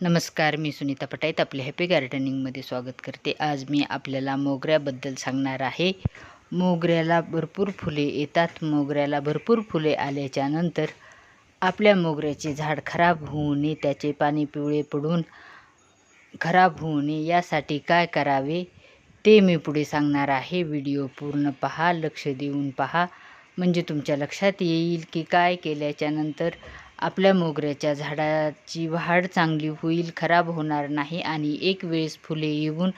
नमस्कार मी सुनीता पटाईत आपले हॅपी गार्डनिंगमध्ये स्वागत करते. आज मी आपल्याला मोगऱ्याबद्दल सांगणार आहे. मोगऱ्याला भरपूर फुले येतात. मोगऱ्याला भरपूर फुले आल्याच्यानंतर आपल्या मोगऱ्याचे झाड खराब होऊ नये त्याचे पाणी पिवळे पडून खराब होऊ नये. यासाठी काय करावे ते मी पुढे सांगणार आहे. व्हिडिओ पूर्ण पहा लक्ष देऊन पहा. म्हणजे तुमच्या लक्षात येईल की काय केल्याच्यानंतर आपल्या मोगऱ्याच्या झाडाची वाढ चांगली होईल खराब होणार नाही आणि एक वेळेस फुले येऊन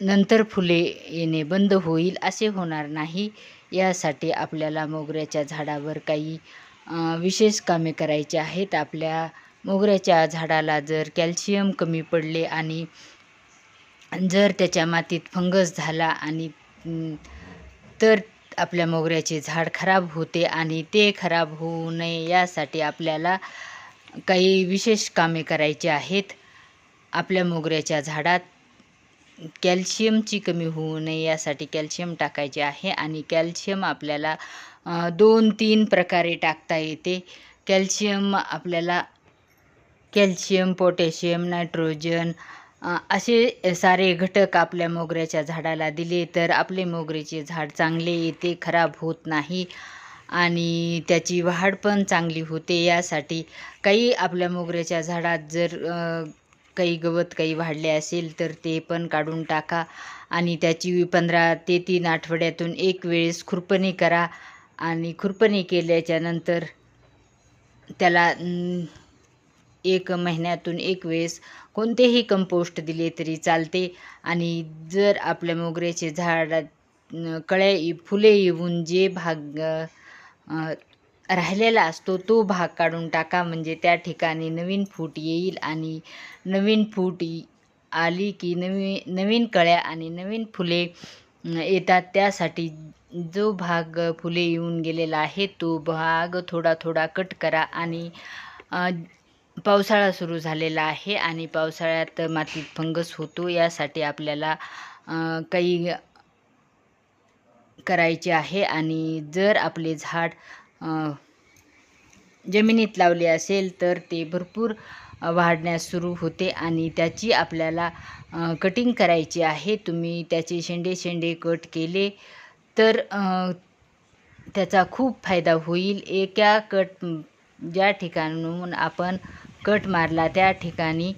नंतर फुले येणे बंद होईल असे होणार नाही. यासाठी आपल्याला मोगऱ्याच्या झाडावर काही विशेष कामे करायची आहेत. आपल्या मोगऱ्याच्या झाडाला जर कॅल्शियम कमी पडले आणि जर त्याच्या मातीत फंगस झाला आणि तर आपल्या मोगऱ्याचे झाड खराब होते आणि ते खराब होऊ नये यासाठी आपल्याला काही विशेष कामे करायची आहेत. आपल्या मोगऱ्याच्या झाडात कॅल्शियमची कमी होऊ नये यासाठी कॅल्शियम टाकायचे आहे आणि कॅल्शियम आपल्याला दोन तीन प्रकारे टाकता येते. कॅल्शियम आपल्याला कॅल्शियम पोटॅशियम नायट्रोजन असे सारे घटक आपल्या मोगऱ्याच्या झाडाला दिले तर आपले मोगऱ्याचे झाड चांगले येते खराब होत नाही आणि त्याची वाढ पण चांगली होते. यासाठी काही आपल्या मोगऱ्याच्या झाडात जर काही गवत काही वाढले असेल तर ते पण काढून टाका आणि त्याची पंधरा ते तीन आठवड्यातून एक वेळेस खुरपणी करा आणि खुरपणी केल्याच्यानंतर त्याला एक महिन्यातून एक वेळेस कोणतेही कंपोस्ट दिले तरी चालते. आणि जर आपल्या मोगऱ्याचे झाड कळ्या फुले येऊन जे भाग राहिलेला असतो तो भाग काढून टाका. म्हणजे त्या ठिकाणी नवीन फूट येईल आणि नवीन फूट आली की नवी नवीन कळ्या आणि नवीन फुले येतात. त्यासाठी जो भाग फुले येऊन गेलेला आहे तो भाग थोडा थोडा कट करा आणि पावसाळा सुरू झालेला आहे आणि पावसाळ्यात मातीत फंगस होतो यासाठी आपल्याला काही करायचे आहे. आणि जर आपले झाड जमिनीत लावले असेल तर ते भरपूर वाढण्यास सुरू होते आणि त्याची आपल्याला कटिंग करायची आहे. तुम्ही त्याचे शेंडे शेंडे कट केले तर त्याचा खूप फायदा होईल. एका कट ज्या ठिकाणून आपण कट मारला. त्या ठिकाणी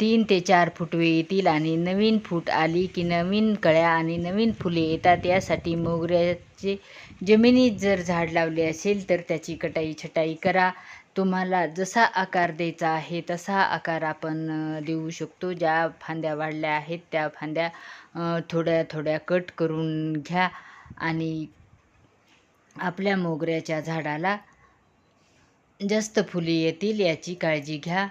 तीन ते चार फुटवे येतील आणि नवीन फूट आली की नवीन कळ्या आणि नवीन फुले येतात. यासाठी मोगऱ्याचे जमिनीत जर झाड लावले असेल तर त्याची कटाई छटाई करा. तुम्हाला जसा आकार द्यायचा आहे तसा आकार आपण देऊ शकतो. ज्या फांद्या वाढल्या आहेत त्या फांद्या थोड्या थोड्या कट करून घ्या आणि आपल्या मोगऱ्याच्या झाडाला जास्त फुले येतील याची काळजी घ्या.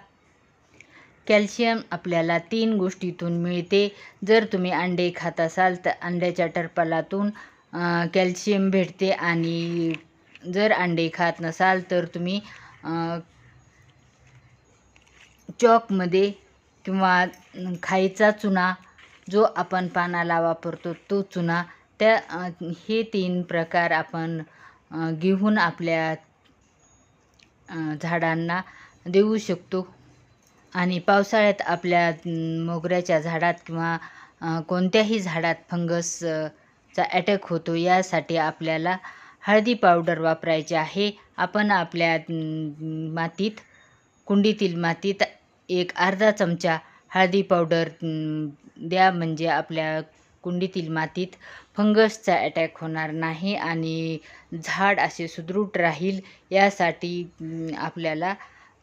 कॅल्शियम आपल्याला तीन गोष्टीतून मिळते. जर तुम्ही अंडे खात असाल तर अंड्याच्या टरपालातून कॅल्शियम भेटते आणि जर अंडे खात नसाल तर तुम्ही चॉकमध्ये किंवा खायचा चुना जो आपण पानाला वापरतो तो चुना त्या हे तीन प्रकार आपण घेऊन आपल्या झाडांना देऊ शकतो. आणि पावसाळ्यात आपल्या मोगऱ्याच्या झाडात किंवा कोणत्याही झाडात फंगसचा अटॅक होतो यासाठी आपल्याला हळदी पावडर वापरायची आहे. आपण आपल्या मातीत कुंडीतील मातीत एक अर्धा चमचा हळदी पावडर द्या. म्हणजे आपल्या कुंडीतील मातीत फंगसचा अटॅक होणार नाही आणि झाड असे सुदृढ राहील यासाठी आपल्याला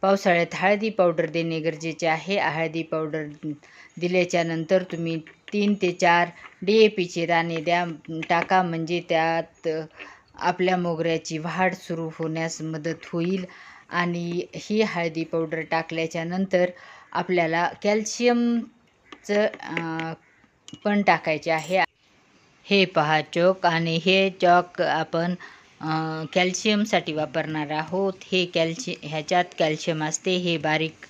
पावसाळ्यात हळदी पावडर देणे गरजेचे आहे. हळदी पावडर दिल्याच्यानंतर तुम्ही तीन ते चार डी ए पीचे दाणे द्या टाका. म्हणजे त्यात आपल्या मोगऱ्याची वाढ सुरू होण्यास मदत होईल. आणि ही हळदी पावडर टाकल्याच्या नंतर आपल्याला कॅल्शियमचं पण टाकायचे आहे. हे पहा चॉक आणि हे चॉक आपण कॅल्शियमसाठी वापरणार आहोत. हे कॅल्शि ह्याच्यात कॅल्शियम असते हे बारीक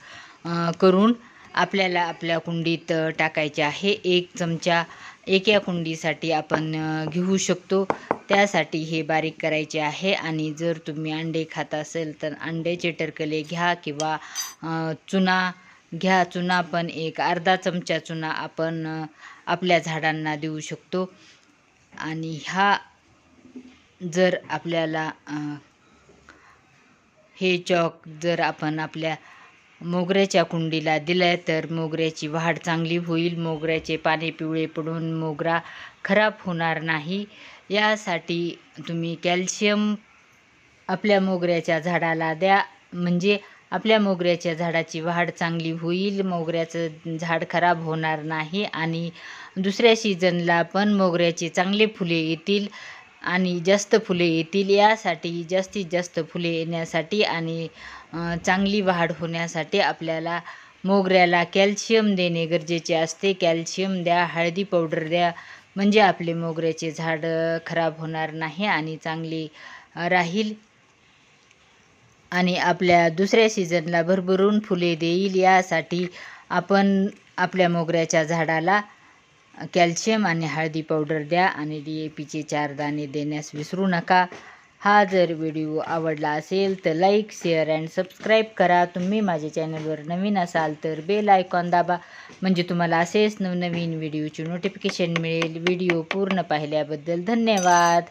करून आपल्याला आपल्या कुंडीत टाकायचे आहे. एक चमचा एका कुंडीसाठी आपण घेऊ शकतो. त्यासाठी हे बारीक करायचे आहे आणि जर तुम्ही अंडे खात असेल तर अंड्याचे टरकले घ्या किंवा चुना घ्या. चुना पण एक अर्धा चमचा चुना आपण आपल्या झाडांना देऊ शकतो. आणि ह्या जर आपल्याला हे चॉक जर आपण आपल्या मोगऱ्याच्या कुंडीला दिलं तर मोगऱ्याची वाढ चांगली होईल. मोगऱ्याचे पाने पिवळे पडून मोगरा खराब होणार नाही. यासाठी तुम्ही कॅल्शियम आपल्या मोगऱ्याच्या झाडाला द्या. म्हणजे आपल्या मोगऱ्याच्या झाडाची वाढ चांगली होईल मोगऱ्याचं झाड खराब होणार नाही आणि दुसऱ्या सीझनला पण मोगऱ्याचे चांगले फुले येतील आणि जास्त फुले येतील. यासाठी जास्तीत जास्त फुले येण्यासाठी आणि चांगली वाढ होण्यासाठी आपल्याला मोगऱ्याला कॅल्शियम देणे गरजेचे असते. कॅल्शियम द्या हळदी पावडर द्या म्हणजे आपले मोगऱ्याचे झाड खराब होणार नाही आणि चांगले राहील. आणि आपल्या दुसऱ्या सीझनला भरभरून फुले देईल. यासाठी आपण आपल्या मोगऱ्याच्या झाडाला कॅल्शियम आणि हळदी पावडर द्या आणि डी ए पीचे चार दाणे देण्यास विसरू नका. हा जर व्हिडिओ आवडला असेल तर लाईक शेअर अँड सबस्क्राईब करा. तुम्ही माझ्या चॅनलवर नवीन असाल तर बेल आयकॉन दाबा. म्हणजे तुम्हाला असेच नवनवीन व्हिडिओची नोटिफिकेशन मिळेल. व्हिडिओ पूर्ण पाहिल्याबद्दल धन्यवाद.